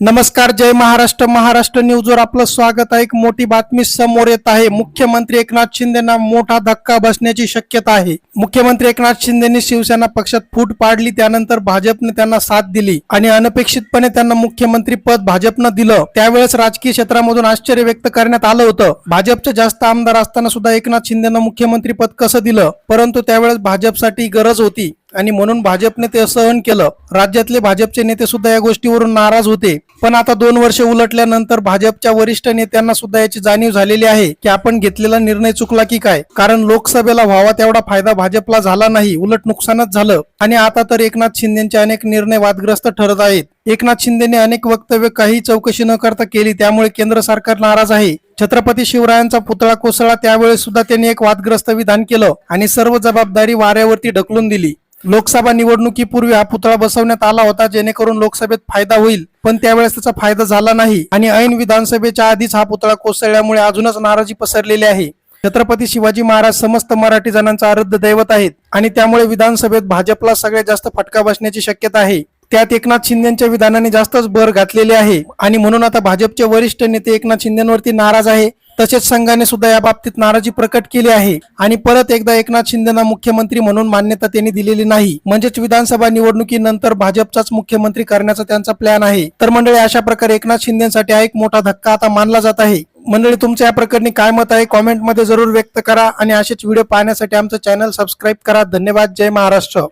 नमस्कार जय महाराष्ट्र. महाराष्ट्र न्यूजवर आपलं स्वागत आहे. एक मोठी बातमी समोर येत आहे. मुख्यमंत्री एकनाथ शिंदेना मोठा धक्का बसण्याची शक्यता आहे. मुख्यमंत्री एकनाथ शिंदेनी शिवसेना पक्षात फूट पाडली त्यानंतर भाजपने त्यांना साथ दिली आणि अनपेक्षितपणे त्यांना मुख्यमंत्री पद भाजपनं दिलं. त्यावेळेस राजकीय क्षेत्रामधून आश्चर्य व्यक्त करण्यात आलं होतं. भाजपचे जास्त आमदार असताना सुद्धा एकनाथ शिंदेनं मुख्यमंत्री पद कसं दिलं? परंतु त्यावेळेस भाजपसाठी गरज होती. आणि म्हणून भाजपने ते सहन केलं. राज्यातले भाजपचे नेते सुद्धा या गोष्टीवरून नाराज होते. पण आता दोन वर्ष उलटल्यानंतर भाजपच्या वरिष्ठ नेत्यांना सुद्धा याची जाणीव झालेली आहे की आपण घेतलेला निर्णय चुकला की काय? कारण लोकसभेला व्हावा तेवढा फायदा भाजपला झाला नाही. उलट नुकसानच झालं. आणि आता तर एकनाथ शिंदेचे अनेक निर्णय वादग्रस्त ठरत आहेत. एकनाथ शिंदेने अनेक वक्तव्य काही चौकशी न करता केली. त्यामुळे केंद्र सरकार नाराज आहे. छत्रपती शिवरायांचा पुतळा कोसळा त्यावेळेस सुद्धा त्यांनी एक वादग्रस्त विधान केलं आणि सर्व जबाबदारी वाऱ्यावरती ढकलून दिली. लोकसभा निवडणुकीपूर्वी हा पुतळा बसवण्यात आला होता जेणेकरून लोकसभेत फायदा होईल. पण त्यावेळेस त्याचा फायदा झाला नाही आणि ऐन विधानसभेच्या आधीच हा पुतळा कोसळल्यामुळे अजूनच नाराजी पसरलेली आहे. छत्रपती शिवाजी महाराज समस्त मराठी जणांचा आराध्य दैवत आहेत आणि त्यामुळे विधानसभेत भाजपला सगळ्यात जास्त फटका बसण्याची शक्यता आहे. त्यात एकनाथ शिंदेच्या विधानाने जास्तच भर घातलेली आहे आणि म्हणून आता भाजपचे वरिष्ठ नेते एकनाथ शिंदेवरती नाराज आहे. तसेच संघाने सुद्धा या बाबतीत नाराजी प्रकट केली आहे. आणि परत एकदा एकनाथ शिंदेना मुख्यमंत्री म्हणून मान्यता त्यांनी दिलेली नाही. म्हणजेच विधानसभा निवडणुकीनंतर भाजपचाच मुख्यमंत्री करण्याचा त्यांचा प्लॅन आहे. तर मंडळी अशा प्रकारे एकनाथ शिंदेसाठी हा एक मोठा धक्का आता मानला जात आहे. मंडळी तुमच्या या प्रकरणी काय मत आहे? कॉमेंटमध्ये जरूर व्यक्त करा आणि असेच व्हिडिओ पाहण्यासाठी आमचं चॅनल सबस्क्राईब करा. धन्यवाद. जय महाराष्ट्र.